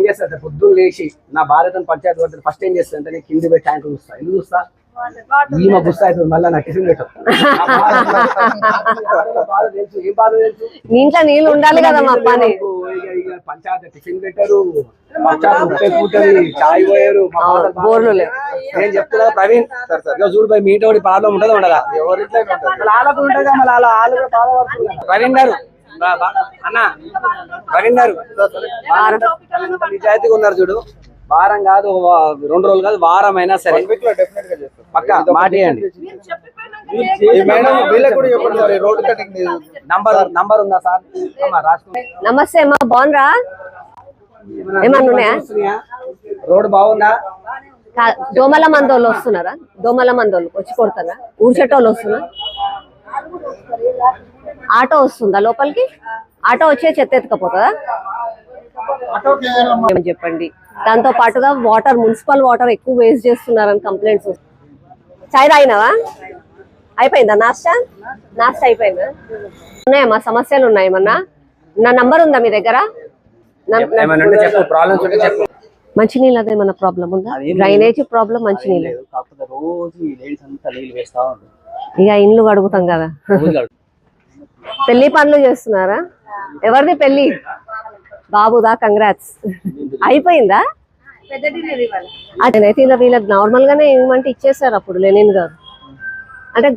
ఏం చేస్తా అంటే పొద్దున్న లేచి నా భార్యతో పంచాయతీ పడుతుంది. ఫస్ట్ ఏం చేస్తా అంటే నేను కింది పోయి ట్యాంక్ చూస్తా ఎందుకు చూస్తా ఈమె గుస్తా అవుతుంది. మళ్ళీ నా టిఫిన్ పెట్టు. బాధ తెలుసు ఏం బాధ తెలుసు నీ ఇంట్లో నీళ్ళు ఉండాలి కదా మా పని పంచాయతీ టిఫిన్ పెట్టారు. నేను చెప్తున్నా ప్రవీణ్. చూడు పోయి మీతో ప్రాబ్లం ఉండదు ఉండదా? వాళ్ళకు ఉంటుంది? మళ్ళీ వాళ్ళ వాళ్ళు కూడా బాధపడుతున్నారు. ప్రవీణ్ గారు అన్న గారు నిజాయితీగా ఉన్నారు చూడు. వారం కాదు రెండు రోజులు కాదు వారం అయినా సరే పక్క మాట ఇవ్వండి రోడ్ కటింగ్ నంబర్ నంబర్ ఉందా సార్? నమస్తే అమ్మా బాగునరా ఏమన్నా ఉన్నాయా? రోడ్ బాగుందా? దోమల మందోళ్ళు వస్తున్నారా? దోమల మందోళ్ళు వచ్చి కొడతారా? ఊడ్చేటోళ్ళు వస్తున్నా ఆటో వస్తుందా లోపలికి? ఆటో వచ్చే చెత్త ఎత్తుకపోతుందా? ఏమని చెప్పండి. దాంతో పాటుగా వాటర్ మున్సిపల్ వాటర్ ఎక్కువ వేస్ట్ చేస్తున్నారని కంప్లైంట్స్ చాయ్ తాగినావా? అయిపోయిందా? నాస్టా నాస్టా అయిపోయిందా? ఉన్నాయమ్మా సమస్యలు ఉన్నాయి ఏమన్నా? నా నంబర్ ఉందా మీ దగ్గర? మంచినీళ్ళు అదే మన ప్రాబ్లం ఉందా? డ్రైనేజ్ ప్రాబ్లం మంచినీళ్ళు. ఇక ఇండ్లు కడుగుతాం కదా. పెళ్ళి పనులు చేస్తున్నారా? ఎవరిది పెళ్ళి? బాబుదా? కంగ్రాట్స్ అయిపోయిందా? అదేనైతే ఇలా వీళ్ళకి నార్మల్ గానే ఏమంటే ఇచ్చేసారు అప్పుడు లెనిన్ గారు. అంటే